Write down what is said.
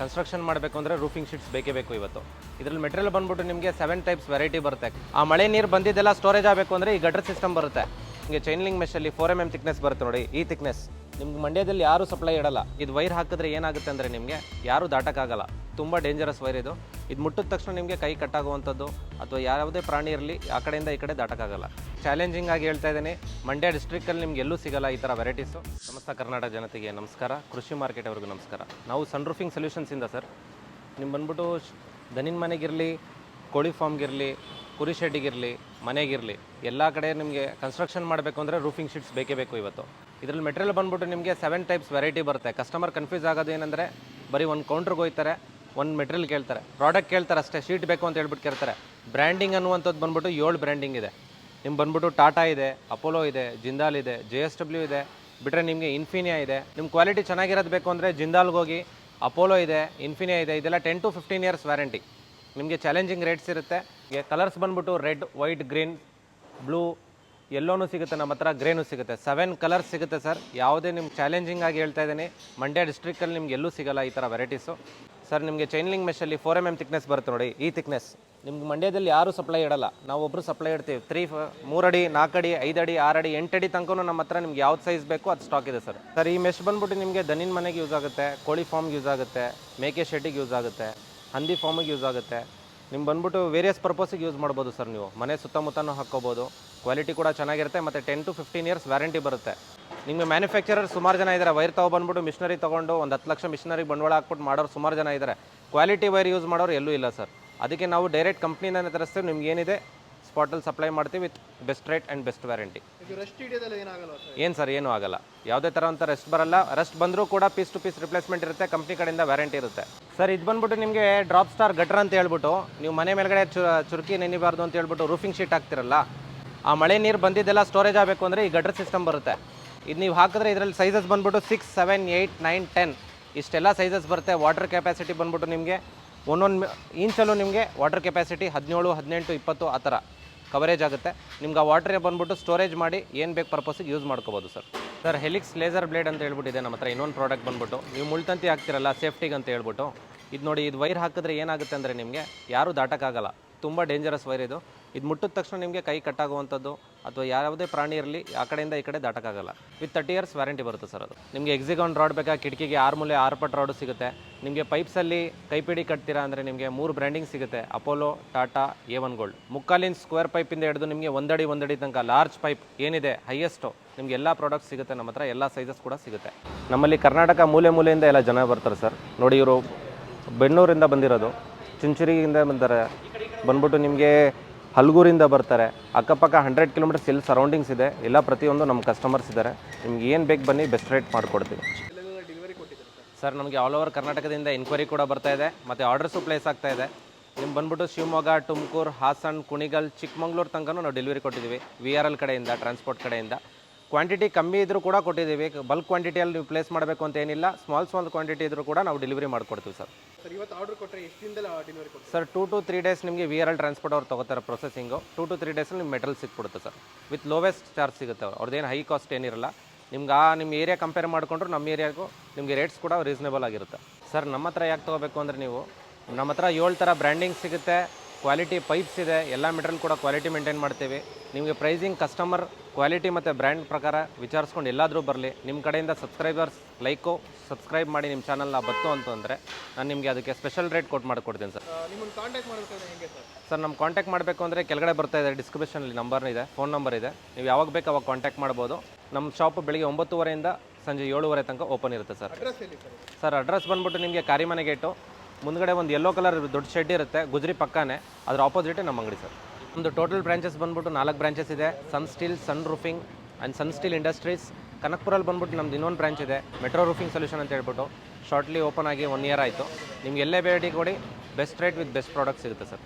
Construction ಮಾಡಬೇಕು ಅಂದರೆ roofing sheets ಬೇಕೇ ಬೇಕು ಇವತ್ತು. ಇದರಲ್ಲಿ ಮೆಟೀರಿಯಲ್ ಬಂದ್ಬಿಟ್ಟು ನಿಮಗೆ ಸೆವೆನ್ ಟೈಪ್ಸ್ ವೆರೈಟಿ ಬರುತ್ತೆ. ಆ ಮಳೆ ನೀರು ಬಂದಿದ್ದೆಲ್ಲ ಸ್ಟೋರೇಜ್ ಆಗಬೇಕು ಅಂದರೆ ಈ ಗಟರ್ ಸಿಸ್ಟಮ್ ಬರುತ್ತೆ. ನಿಮಗೆ ಚೈನ್ಲಿಂಗ್ ಮೆಷಲ್ಲಿ ಫೋರ್ ಎಂ ಎಂ ತಿಕ್ನೆಸ್ ಬರುತ್ತೆ ನೋಡಿ, ಈ ತಿಕ್ನೆಸ್ ನಿಮ್ಗೆ ಮಂಡ್ಯದಲ್ಲಿ ಯಾರು ಸಪ್ಲೈ ಇಡಲ್ಲ. ಇದು ವೈರ್ ಹಾಕಿದ್ರೆ ಏನಾಗುತ್ತೆ ಅಂದರೆ ನಿಮಗೆ ಯಾರು ದಾಟಕ್ಕಾಗಲ್ಲ. ತುಂಬ ಡೇಂಜರಸ್ ವೈರ್ ಇದು. ಇದು ಮುಟ್ಟಿದ ತಕ್ಷಣ ನಿಮಗೆ ಕೈ ಕಟ್ಟಾಗುವಂಥದ್ದು ಅಥವಾ ಯಾವುದೇ ಪ್ರಾಣಿ ಇರಲಿ, ಆ ಕಡೆಯಿಂದ ಈ ಕಡೆ ದಾಟಕ್ಕಾಗಲ್ಲ. ಚಾಲೆಂಜಿಂಗ್ ಆಗಿ ಹೇಳ್ತಾ ಇದ್ದೀನಿ. ಮಂಡ್ಯ ಡಿಸ್ಟ್ರಿಕ್ಟಲ್ಲಿ ನಿಮ್ಗೆ ಎಲ್ಲೂ ಸಿಗಲ್ಲ ಈ ಥರ ವೆರೈಟೀಸು ಸಮಸ್ತ ಕರ್ನಾಟಕ ಜನತೆಗೆ ನಮಸ್ಕಾರ. ಕೃಷಿ ಮಾರ್ಕೆಟ್ ಅವ್ರಿಗೂ ನಮಸ್ಕಾರ. ನಾವು ಸನ್ ರೂಫಿಂಗ್ ಸೊಲ್ಯೂಷನ್ಸಿಂದ ಸರ್. ನಿಮ್ಮ ಬಂದ್ಬಿಟ್ಟು ದನಿನ ಮನೆಗಿರಲಿ ಕೋಳಿ ಫಾರ್ಮ್ಗಿರಲಿ ಕುರಿ ಶೆಡ್ಡಿಗಿರಲಿ ಮನೆಗಿರಲಿ ಎಲ್ಲ ಕಡೆ ನಿಮಗೆ ಕನ್ಸ್ಟ್ರಕ್ಷನ್ ಮಾಡಬೇಕು ಅಂದರೆ ರೂಫಿಂಗ್ ಶೀಟ್ಸ್ ಬೇಕೇ ಬೇಕು ಇವತ್ತು. ಇದರಲ್ಲಿ ಮೆಟೀರಿಯಲ್ ಬಂದ್ಬಿಟ್ಟು ನಿಮಗೆ ಸೆವೆನ್ ಟೈಪ್ಸ್ ವೆರೈಟಿ ಬರುತ್ತೆ. ಕಸ್ಟಮರ್ ಕನ್ಫ್ಯೂಸ್ ಆಗೋದು ಏನಂದರೆ ಬರೀ ಒಂದು ಕೌಂಟ್ರಿಗೆ ಹೋಗ್ತಾರೆ ಒಂದು ಮೆಟೀರಿಯಲ್ ಕೇಳ್ತಾರೆ. ಪ್ರಾಡಕ್ಟ್ ಕೇಳ್ತಾರೆ ಅಷ್ಟೇ ಶೀಟ್ ಬೇಕು ಅಂತ ಹೇಳ್ಬಿಟ್ಟು ಕೇಳ್ತಾರೆ. ಬ್ರ್ಯಾಂಡಿಂಗ್ ಅನ್ನುವಂಥದ್ದು ಬಂದ್ಬಿಟ್ಟು ಏಳು ಬ್ರ್ಯಾಂಡಿಂಗ್ ಇದೆ. ನಿಮ್ಮ ಬಂದ್ಬಿಟ್ಟು ಟಾಟಾ ಇದೆ, ಅಪೋಲೋ ಇದೆ, ಜಿಂದಾಲ್ ಇದೆ, ಜೆ ಎಸ್ ಡಬ್ಲ್ಯೂ ಇದೆ ಬಿಟ್ಟರೆ ನಿಮಗೆ ಇನ್ಫಿನಿಯಾ ಇದೆ. ನಿಮ್ಮ ಕ್ವಾಲಿಟಿ ಚೆನ್ನಾಗಿರೋದು ಬೇಕು ಅಂದರೆ ಜಿಂದಾಲ್ಗೆ ಹೋಗಿ, ಅಪೋಲೋ ಇದೆ, ಇನ್ಫಿನಿಯಾ ಇದೆ, ಇದೆಲ್ಲ ten to fifteen years warranty ನಿಮಗೆ ಚಾಲೆಂಜಿಂಗ್ ರೇಟ್ಸ್ ಇರುತ್ತೆ. ಕಲರ್ಸ್ ಬಂದ್ಬಿಟ್ಟು ರೆಡ್ ವೈಟ್ ಗ್ರೀನ್ ಬ್ಲೂ ಎಲ್ಲೋನು ಸಿಗುತ್ತೆ, ನಮ್ಮ ಹತ್ರ ಗ್ರೇನು ಸಿಗುತ್ತೆ. ಸೆವೆನ್ ಕಲರ್ಸ್ ಸಿಗುತ್ತೆ ಸರ್ ಯಾವುದೇ ನಿಮ್ಗೆ ಚಾಲೆಂಜಿಂಗ್ ಆಗಿ ಹೇಳ್ತಾ ಇದ್ದೀನಿ. ಮಂಡ್ಯ ಡಿಸ್ಟ್ರಿಕ್ಟಲ್ಲಿ ನಿಮ್ಗೆ ಎಲ್ಲೂ ಸಿಗಲ್ಲ ಈ ಥರ ವೆರೈಟೀಸು ಸರ್, ನಿಮಗೆ ಚೈನ್ಲಿಂಗ್ ಮೆಷಲ್ಲಿ ಫೋರ್ ಎಂ ಎಂ ತಿಕ್ನೆಸ್ ಬರುತ್ತೆ ನೋಡಿ, ಈ ತಿಕ್ನೆಸ್ ನಿಮ್ಗೆ ಮಂಡ್ಯದಲ್ಲಿ ಯಾರೂ ಸಪ್ಲೈ ಇಡಲ್ಲ. ನಾವು ಒಬ್ಬರು ಸಪ್ಲೈ ಇಡ್ತೀವಿ. ತ್ರೀ ಮೂರಡಿ ನಾಲ್ಕಡಿ ಐದಡಿ ಆರಡಿ ಎಂಟಡಿ ತನಕ ನಮ್ಮ ಹತ್ರ ನಿಮ್ಗೆ ಯಾವ್ದು ಸೈಜ್ ಬೇಕು ಅದು ಸ್ಟಾಕ್ ಇದೆ ಸರ್. ಸರ್, ಈ ಮೆಶ್ ಬಂದ್ಬಿಟ್ಟು ನಿಮಗೆ ದನಿನ ಮನೆಗೆ ಯೂಸ್ ಆಗುತ್ತೆ, ಕೋಳಿ ಫಾರ್ಮ್ಗೆ ಯೂಸ್ ಆಗುತ್ತೆ, ಮೇಕೆ ಶೆಡ್ಡಿಗೆ ಯೂಸ್ ಆಗುತ್ತೆ, ಹಂದಿ ಫಾರ್ಮಿಗೆ ಯೂಸ್ ಆಗುತ್ತೆ. ನಿಮ್ಗೆ ಬಂದ್ಬಿಟ್ಟು ವೇರಿಯಸ್ ಪರ್ಪಸ್ಗೆ ಯೂಸ್ ಮಾಡ್ಬೋದು ಸರ್ ನೀವು. ಮನೆ ಸುತ್ತಮುತ್ತನೂ ಹಾಕ್ಕೋಬೋದು. ಕ್ವಾಲಿಟಿ ಕೂಡ ಚೆನ್ನಾಗಿರುತ್ತೆ ಮತ್ತು ten to fifteen years warranty ಬರುತ್ತೆ. ನಿಮಗೆ ಮ್ಯಾನುಫ್ಯಾಕ್ಚರರ್ ಸುಮಾರು ಜನ ಇದ್ದಾರೆ ವೈರ್ ತೊಗೊಬಂದ್ಬಿಟ್ಟು ಮಿಷನರಿ ತೊಗೊಂಡು ಒಂದು ಹತ್ತು ಲಕ್ಷ ಮಿಷನರಿ ಬಂಡವಾಳ ಹಾಕ್ಬಿಟ್ಟು ಮಾಡೋರು ಸುಮಾರು ಜನ ಇದ್ದಾರೆ ಕ್ವಾಲಿಟಿ ವೈರ್ ಯೂಸ್ ಮಾಡೋರು ಎಲ್ಲೂ ಇಲ್ಲ ಸರ್ ಅದಕ್ಕೆ ನಾವು ಡೈರೆಕ್ಟ್ ಕಂಪ್ನಿನೇ ತರಿಸ್ತೀವಿ. ನಿಮ್ಗೆ ಏನಿದೆ? ಸ್ಪಾಟಲ್ಲಿ ಸಪ್ಲೈ ಮಾಡ್ತೀವಿ with best rate and best warranty. ಇದು ರೆಸ್ಟ್ ಹಿಡಿಯೋದಲ್ಲ ಏನಾಗಲ್ಲ ಸರ್? ಏನು ಸರ್ ಏನೂ ಆಗಲ್ಲ. ಯಾವುದೇ ಥರ ಅಂತ ರೆಸ್ಟ್ ಬರಲ್ಲ. ರೆಸ್ಟ್ ಬಂದರೂ ಕೂಡ ಪೀಸ್ ಟು ಪೀಸ್ ರಿಪ್ಲೇಸ್ಮೆಂಟ್ ಇರುತ್ತೆ ಕಂಪ್ನಿ ಕಡೆಯಿಂದ ವ್ಯಾರಂಟಿ ಇರುತ್ತೆ. ಸರ್ ಇದು ಬಂದ್ಬಿಟ್ಟು ನಿಮಗೆ ಡ್ರಾಪ್ ಸ್ಟಾರ್ ಗಟ್ರ್ ಅಂತ ಹೇಳ್ಬಿಟ್ಟು ನೀವು ಮನೆ ಮೇಲ್ಗಡೆ ಚು ಚುರುಕಿ ನೆನಿಬಾರ್ದು ಅಂತ ಹೇಳ್ಬಿಟ್ಟು ರೂಫಿಂಗ್ ಶೀಟ್ ಹಾಕ್ತಿರಲ್ಲ ಆ ಮಳೆ ನೀರು ಬಂದಿದ್ದೆಲ್ಲ ಸ್ಟೋರೇಜ್ ಆಗಬೇಕು ಅಂದರೆ ಈ ಗಟ್ರ್ ಸಿಸ್ಟಮ್ ಬರುತ್ತೆ. ಇದು ನೀವು ಹಾಕಿದ್ರೆ ಇದರಲ್ಲಿ ಸೈಜಸ್ ಬಂದ್ಬಿಟ್ಟು six seven eight nine ten ಇಷ್ಟೆಲ್ಲ ಸೈಜಸ್ ಬರುತ್ತೆ. ವಾಟರ್ ಕೆಪಾಸಿಟಿ ಬಂದ್ಬಿಟ್ಟು ನಿಮಗೆ ಒಂದೊಂದು ಇಂಚಲ್ಲೂ ನಿಮಗೆ ವಾಟರ್ ಕೆಪಾಸಿಟಿ ಹದಿನೇಳು ಹದಿನೆಂಟು ಇಪ್ಪತ್ತು ಆ ಥರ. ಕವರೇಜ್ ಆಗುತ್ತೆ. ನಿಮ್ಗೆ ಆ ವಾಟ್ರೇ ಬಂದ್ಬಿಟ್ಟು ಸ್ಟೋರೇಜ್ ಮಾಡಿ ಏನು ಬೇಕು ಪರ್ಪಸ್ಸಿಗೆ ಯೂಸ್ ಮಾಡ್ಕೋಬೋದು sir sir helix laser blade ಅಂತ ಹೇಳ್ಬಿಟ್ಟಿದೆ ನಮ್ಮ ಹತ್ರ ಇನ್ನೊಂದು ಪ್ರಾಡಕ್ಟ್ ಬಂದ್ಬಿಟ್ಟು. ನೀವು ಮುಳ್ತಂತಿ ಹಾಕ್ತಿರಲ್ಲ ಸೇಫ್ಟಿಗೆ ಅಂತ ಹೇಳ್ಬಿಟ್ಟು. ಇದು ನೋಡಿ, ಇದು ವೈರ್ ಹಾಕಿದ್ರೆ ಏನಾಗುತ್ತೆ ಅಂದರೆ ನಿಮಗೆ ಯಾರೂ ದಾಟಕ್ಕಾಗಲ್ಲ. ತುಂಬ ಡೇಂಜರಸ್ ವೈರ್ ಇದು. ಇದು ಮುಟ್ಟಿದ ತಕ್ಷಣ ನಿಮಗೆ ಕೈ ಕಟ್ಟಾಗುವಂಥದ್ದು ಅಥವಾ ಯಾವುದೇ ಪ್ರಾಣಿ ಇರಲಿ, ಆ ಕಡೆಯಿಂದ ಈ ಕಡೆ ದಾಟಕ್ಕಾಗಲ್ಲ. ವಿತ್ ತರ್ಟಿ ಇಯರ್ಸ್ ವ್ಯಾರಂಟಿ ಬರುತ್ತೆ ಸರ್ ಅದು. ನಿಮಗೆ ಎಕ್ಸಿಗಾನ್ ರಾಡ್ ಬೇಕಾ, ಕಿಟಕಿಗೆ ಆರು ಮೂಲೆ ಆರು ಪಟ್ ರಾಡು ಸಿಗುತ್ತೆ. ನಿಮಗೆ ಪೈಪ್ಸಲ್ಲಿ ಕೈಪಿಡಿ ಕಟ್ತೀರಾ ಅಂದರೆ ನಿಮಗೆ ಮೂರು ಬ್ರ್ಯಾಂಡಿಂಗ್ ಸಿಗುತ್ತೆ. Apollo Tata A one gold ಮುಕ್ಕಾಲಿನ square ಪೈಪಿಂದ ಹಿಡಿದು ನಿಮಗೆ ಒಂದಡಿ ಒಂದಡಿ ತನಕ ಲಾರ್ಜ್ ಪೈಪ್ ಏನಿದೆ ಹೈಯೆಸ್ಟು ನಿಮಗೆ ಎಲ್ಲ ಪ್ರಾಡಕ್ಟ್ ಸಿಗುತ್ತೆ ನಮ್ಮ ಹತ್ರ, ಎಲ್ಲ ಸೈಜಸ್ ಕೂಡ ಸಿಗುತ್ತೆ. ನಮ್ಮಲ್ಲಿ ಕರ್ನಾಟಕ ಮೂಲೆ ಮೂಲೆಯಿಂದ ಎಲ್ಲ ಜನ ಬರ್ತಾರೆ ಸರ್ ನೋಡಿ ಇವರು ಬೆಣ್ಣೂರಿಂದ ಬಂದಿರೋದು. ಚುಂಚುರಿಯಿಂದ ಬಂದರೆ ಬಂದ್ಬಿಟ್ಟು ನಿಮಗೆ ಹಲ್ಗೂರಿಂದ ಬರ್ತಾರೆ. ಅಕ್ಕಪಕ್ಕ ಹಂಡ್ರೆಡ್ ಕಿಲೋಮೀಟರ್ಸ್ ಎಲ್ಲಿ ಸರೌಂಡಿಂಗ್ಸ್ ಇದೆ. ಎಲ್ಲ ಪ್ರತಿಯೊಂದು ನಮ್ಮ ಕಸ್ಟಮರ್ಸ್ ಇದ್ದಾರೆ. ನಿಮ್ಗೆ ಏನು ಬೇಕು ಬನ್ನಿ ಬೆಸ್ಟ್ ರೇಟ್ ಮಾಡಿಕೊಡ್ತೀವಿ. ಸರ್, ನಮಗೆ ಆಲ್ ಓವರ್ ಕರ್ನಾಟಕದಿಂದ ಎನ್ಕ್ವೈರಿ ಕೂಡ ಬರ್ತಾ ಇದೆ. ಮತ್ತು ಆರ್ಡರ್ಸು ಪ್ಲೇಸ್ ಆಗ್ತಾ ಇದೆ. ನಿಮ್ಮ ಬಂದ್ಬಿಟ್ಟು ಶಿವಮೊಗ್ಗ, ತುಮಕೂರು, ಹಾಸನ್, ಕುಣಿಗಲ್, ಚಿಕ್ಕಮಂಗ್ಳೂರು ತನಕನೂ ನಾವು ಡೆಲಿವರಿ ಕೊಟ್ಟಿದ್ದೀವಿ. ವಿ ಆರ್ ಎಲ್ ಕಡೆಯಿಂದ ಟ್ರಾನ್ಸ್ಪೋರ್ಟ್ ಕಡೆಯಿಂದ. ಕ್ವಾಂಟಿಟಿ ಕಮ್ಮಿ ಇದ್ದರೂ ಕೂಡ ಕೊಟ್ಟಿದ್ದೀವಿ. ಬಲ್ಕ್ ಕ್ವಾಂಟಿಟಿಯಲ್ಲಿ ನೀವು ಪ್ಲೇಸ್ ಮಾಡಬೇಕು ಅಂತ ಏನಿಲ್ಲ. ಸ್ಮಾಲ್ ಸ್ಮಾಲ್ ಕ್ವಾಂಟಿಟಿ ಇದ್ರೂ ಕೂಡ ನಾವು ಡೆಲಿವರಿ ಮಾಡಿಕೊಡ್ತೀವಿ ಸರ್. ಸರ್ ಇವತ್ತು ಆರ್ಡರ್ ಕೊಟ್ಟರೆ ಎಷ್ಟು ದಿನದಲ್ಲಿ ಡೆಲಿವರಿ ಕೊಡ್ತಾರೆ? Sir two to three days ನಿಮಗೆ ವಿ ಆರ್ ಎಲ್ ಟ್ರಾನ್ಸ್ಪೋರ್ಟ್ ಅವ್ರು ತಗೋತಾರೆ ಪ್ರೊಸೆಸಿಂಗು ಟೂ ಟು ತ್ರೀ ಡೇಸಲ್ಲಿ ನಿಮ್ಮ ಮೆಟಲ್ ಸಿಕ್ಬಿಡುತ್ತೆ ಸರ್. ವಿತ್ ಲೋವೆಸ್ಟ್ ಚಾರ್ಜ್ ಸಿಗುತ್ತೆ ಅವ್ರದ್ದೇನು ಹೈ ಕಾಸ್ಟ್ ಏನಿರಲ್ಲ. ನಿಮ್ಗೆ ಆ ನಿಮ್ಮ ಏರಿಯಾ ಕಂಪೇರ್ ಮಾಡಿಕೊಂಡ್ರು ನಮ್ಮ ಏರಿಯಾಗೂ ನಿಮಗೆ ರೇಟ್ಸ್ ಕೂಡ ರೀಸನೇಬಲ್ ಆಗಿರುತ್ತೆ. ಸರ್ ನಮ್ಮ ಹತ್ರ ಯಾಕೆ ತೊಗೋಬೇಕು ಅಂದರೆ ನೀವು ನಮ್ಮ ಹತ್ರ ಏಳು ಥರ ಬ್ರ್ಯಾಂಡಿಂಗ್ ಸಿಗುತ್ತೆ. ಕ್ವಾಲಿಟಿ ಪೈಪ್ಸ್ ಇದೆ ಎಲ್ಲ ಮೆಟೀರಿಯಲ್ ಕೂಡ ಕ್ವಾಲಿಟಿ ಮೇಂಟೈನ್ ಮಾಡ್ತೀವಿ. ನಿಮಗೆ ಪ್ರೈಸಿಂಗ್ ಕಸ್ಟಮರ್ ಕ್ವಾಲಿಟಿ ಮತ್ತು ಬ್ರ್ಯಾಂಡ್ ಪ್ರಕಾರ ವಿಚಾರಿಸ್ಕೊಂಡು ಎಲ್ಲಾದರೂ ಬರಲಿ. ನಿಮ್ಮ ಕಡೆಯಿಂದ ಸಬ್ಸ್ಕ್ರೈಬರ್ಸ್ ಲೈಕು ಸಬ್ಸ್ಕ್ರೈಬ್ ಮಾಡಿ ನಿಮ್ಮ ಚಾನಲ್ನ ಬತ್ತು ಅಂತಂದರೆ ನಾನು ನಿಮಗೆ ಅದಕ್ಕೆ ಸ್ಪೆಷಲ್ ರೇಟ್ ಕೊಟ್ಟು ಮಾಡಿಕೊಡ್ತೀನಿ ಸರ್. ನಿಮ್ಮನ್ನು ಕಾಂಟ್ಯಾಕ್ಟ್ ಮಾಡಬೇಕಾದ್ರೆ ಹೆಂಗೆ ಸರ್? ಸರ್ ನಮ್ಮ ಕಾಂಟ್ಯಾಕ್ಟ್ ಮಾಡಬೇಕು ಅಂದರೆ ಕೆಳಗಡೆ ಬರ್ತಾ ಇದೆ ಡಿಸ್ಕ್ರಿಪ್ಷನಲ್ಲಿ ನಂಬರ್ ಇದೆ ಫೋನ್ ನಂಬರ್ ಇದೆ. ನೀವು ಯಾವಾಗ ಬೇಕು ಅವಾಗ ಕಾಂಟ್ಯಾಕ್ಟ್ ಮಾಡ್ಬೋದು. ನಮ್ಮ ಶಾಪ್ ಬೆಳಿಗ್ಗೆ ಒಂಬತ್ತುವರೆಯಿಂದ ಸಂಜೆ ಏಳುವರೆ ತನಕ ಓಪನ್ ಇರುತ್ತೆ ಸರ್. ಅಡ್ರೆಸ್ ಎಲ್ಲಿ ಸರ್? ಸರ್ ಅಡ್ರೆಸ್ ಬಂದ್ಬಿಟ್ಟು ನಿಮಗೆ ಕಾರಿಮನೆ ಗೇಟು ಮುಂದ್ಗಡೆ ಒಂದು ಯೆಲ್ಲೋ ಕಲರ್ ದೊಡ್ಡ ಶೆಡ್ ಇರುತ್ತೆ, ಗುಜರಿ ಪಕ್ಕನೇ. ಅದ್ರ ಆಪೋಸಿಟೇ ನಮ್ಮ ಅಂಗಡಿ ಸರ್ ಒಂದು ಟೋಟಲ್ ಬ್ರಾಂಚಸ್ ಬಂದ್ಬಿಟ್ಟು ನಾಲ್ಕು ಬ್ರಾಂಚಸ್ ಇದೆ. Sun Steel Sun roofing and Sun Steel industries ಕನಕ್ಪುರಲ್ಲಿ ಬಂದ್ಬಿಟ್ಟು ನಮ್ದು ಇನ್ನೊಂದು ಬ್ರಾಂಚ್ ಇದೆ ಮೆಟ್ರೋ ರೂಫಿಂಗ್ ಸೊಲ್ಯೂಷನ್ ಅಂತ ಹೇಳ್ಬಿಟ್ಟು. ಶಾರ್ಟ್ಲಿ ಓಪನ್ ಆಗಿ ಒನ್ ಇಯರ್ ಆಯಿತು. ನಿಮ್ಗೆ ಎಲ್ಲೇ ಬೇಡಿ ಕೊಡಿ best rate with best product ಸಿಗುತ್ತೆ ಸರ್